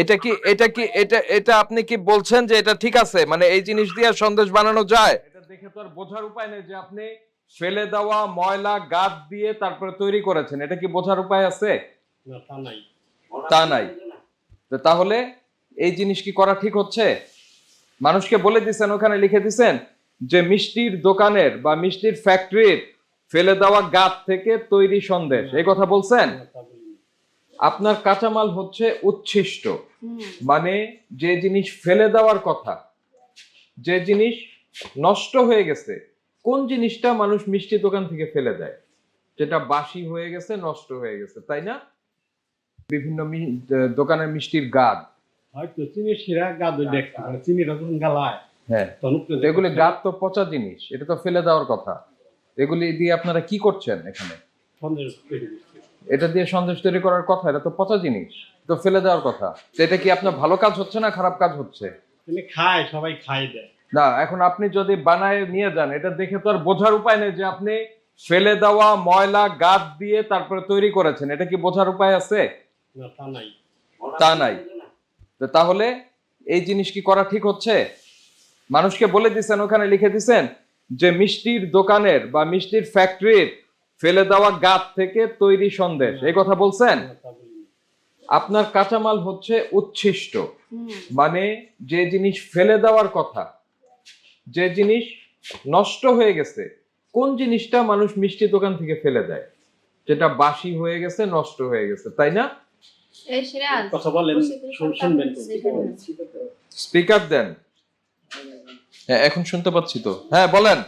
এটা কি এটা কি এটা এটা আপনি কি বলছেন যে এটা ঠিক আছে? মানে এই জিনিস দিয়ে সন্দেশ বানানো যায়? এটা দেখে তো আর বোঝার উপায় নেই যে আপনি ফেলে দেওয়া ময়লা গাদ দিয়ে তারপরে তৈরি করেছেন। এটা কি বোঝার উপায় আছে? তা নাই। তা নাই। তো তাহলে এই জিনিস কি করা ঠিক হচ্ছে? মানুষকে বলে দিচ্ছেন ওখানে লিখে দিচ্ছেন যে মিষ্টির দোকানের বা মিষ্টির ফ্যাক্টরির ফেলে দেওয়া গাদ থেকে তৈরি সন্দেশ। এই কথা বলছেন। আপনার কাঁচামাল হচ্ছে উচ্ছিষ্ট। মানে যে জিনিস ফেলে দেওয়ার কথা যে জিনিস নষ্ট হয়ে গেছে কোন জিনিসটা মানুষ মিষ্টি দোকান থেকে ফেলে দেয়? যেটা বাসি হয়ে গেছে নষ্ট হয়ে গেছে তাই না? বিভিন্ন দোকানের মিষ্টির গাদ। হয়তো চিনি শিরা গাদ চিনিটা যখন গালায় হ্যাঁ। এগুলি গাদ তো পচা জিনিস এটা তো ফেলে দেওয়ার কথা। এগুলি দিয়ে আপনারা কি করছেন এখানে। এটা দিয়ে সন্দেশ তৈরি করার কথা এটা তো পচা জিনিস তো ফেলে দেওয়ার কথা। তো এটা কি আপনার ভালো কাজ হচ্ছে না খারাপ কাজ হচ্ছে? খায় সবাই খাই দেয়। না এখন আপনি যদি বানায় নিয়ে যান এটা দেখে তো আর বোঝার উপায় নেই যে আপনি ফেলে দেওয়া ময়লা গাদ দিয়ে তারপরে তৈরি করেছেন। এটা কি বোঝার উপায় আছে? না তা নাই। তা নাই। তো তাহলে এই জিনিস কি করা ঠিক হচ্ছে? মানুষকে বলে দিছেন ওখানে লিখে দিছেন যে মিষ্টির দোকানের বা মিষ্টির ফ্যাক্টরির ফেলে দেওয়া গাদ থেকে তৈরি সন্দেশ। এই কথা বলছেন। আপনার কাঁচামাল হচ্ছে উচ্ছিষ্ট। মানে যে জিনিস ফেলে দেওয়ার কথা যে জিনিস নষ্ট হয়ে গেছে কোন জিনিসটা মানুষ মিষ্টি দোকান থেকে ফেলে দেয়? যেটা বাসি হয়ে গেছে নষ্ট হয়ে গেছে তাই না? কথা বলেন শুনবেন স্পিকার দেন। হ্যাঁ এখন শুনতে পাচ্ছি তো। হ্যাঁ বলেন।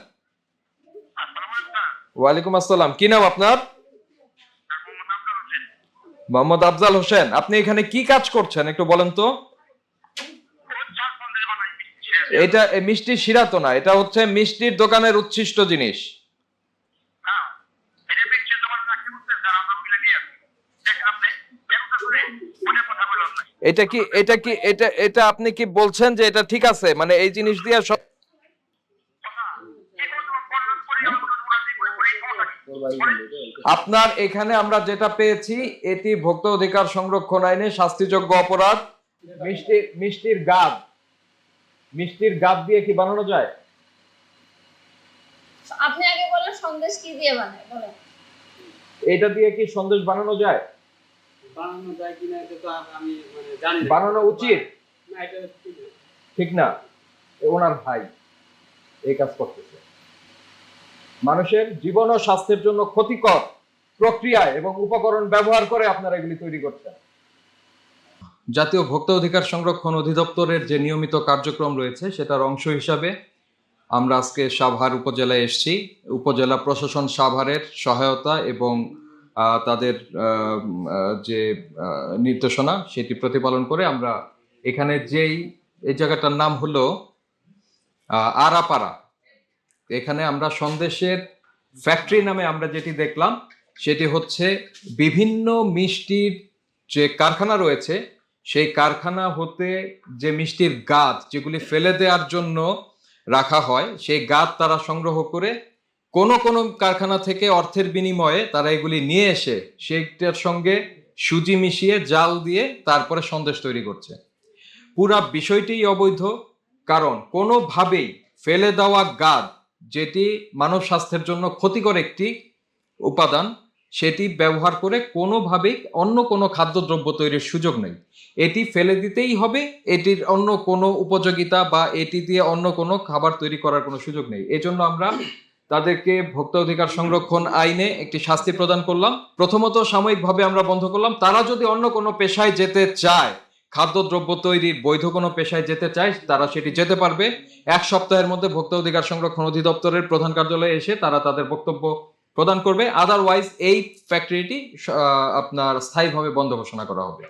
ওয়ালাইকুম আসসালাম। কি নাম আপনার? মোহাম্মদ আফজাল হোসেন। আপনি এখানে কি কাজ করছেন? একটু বলেন তো। এটা মিষ্টি শিরা তো না এটা হচ্ছে মিষ্টির দোকানের উচ্ছিষ্ট জিনিস। এটা কি এটা কি, এটা এটা আপনি কি বলছেন যে এটা ঠিক আছে? মানে এই জিনিস দিয়ে সব আপনার এখানে আমরা যেটা পেয়েছি এটি ভোক্তা অধিকার সংরক্ষণ আইনে শাস্তিযোগ্য অপরাধ। মিষ্টি মিষ্টির গাব। মিষ্টির গাদ দিয়ে কি বানানো যায়? আপনি আগে বলেন সন্দেশ কি দিয়ে বানায়? বলেন। এটা দিয়ে কি সন্দেশ বানানো যায়? বানানো যায় কিনা এটা তো আমি মানে জানি না। বানানো উচিত? না, এটা ঠিক না। ওনার ভাই এই কাজ করতেছে। মানুষের জীবন ও স্বাস্থ্যের জন্য ক্ষতিকর প্রক্রিয়ায় এবং উপকরণ ব্যবহার করে আপনারা এগুলি তৈরি করছেন। জাতীয় ভোক্তা অধিকার সংরক্ষণ অধিদপ্তরের যে নিয়মিত কার্যক্রম রয়েছে সেটার অংশ হিসাবে আমরা আজকে সাভার উপজেলায় এসেছি। উপজেলা প্রশাসন সাভারের সহায়তা এবং তাদের যে নির্দেশনা সেটি প্রতিপালন করে আমরা এখানে যেই, এই জায়গাটার নাম হলো আরাপাড়া। এখানে আমরা সন্দেশের ফ্যাক্টরি নামে আমরা যেটি দেখলাম, সেটি হচ্ছে বিভিন্ন মিষ্টির যে কারখানা রয়েছে, সেই কারখানা হতে যে মিষ্টির গাছ যেগুলি ফেলে দেওয়ার জন্য রাখা হয়, সেই গাছ তারা সংগ্রহ করে কোন কোন কারখানা থেকে অর্থের বিনিময়ে তারা এগুলি নিয়ে এসে সেইটার সঙ্গে সুজি মিশিয়ে জাল দিয়ে তারপরে সন্দেশ তৈরি করছে। পুরা বিষয়টিই অবৈধ, কারণ কোনোভাবেই ফেলে দেওয়া গাদ যেটি মানব স্বাস্থ্যের জন্য ক্ষতিকর একটি উপাদান, সেটি ব্যবহার করে কোনোভাবেই অন্য কোনো খাদ্যদ্রব্য তৈরির সুযোগ নেই। এটি ফেলে দিতেই হবে, এটির অন্য কোনো উপযোগিতা বা এটি দিয়ে অন্য কোনো খাবার তৈরি করার কোনো সুযোগ নেই। এজন্য আমরা তাদেরকে ভোক্তা অধিকার সংরক্ষণ আইনে একটি শাস্তি প্রদান করলাম। প্রথমত সাময়িকভাবে আমরা বন্ধ করলাম। তারা যদি অন্য কোনো পেশায় যেতে চায় খাদ্যদ্রব্য তৈরির বৈধ কোনো পেশায় যেতে চায়, তারা সেটি যেতে পারবে। এক সপ্তাহের মধ্যে ভোক্তা অধিকার সংরক্ষণ অধিদপ্তরের প্রধান কার্যালয়ে এসে তারা তাদের বক্তব্য প্রদান করবে। আদারওয়াইজ এই ফ্যাক্টরিটি আপনার স্থায়ীভাবে বন্ধ ঘোষণা করা হবে।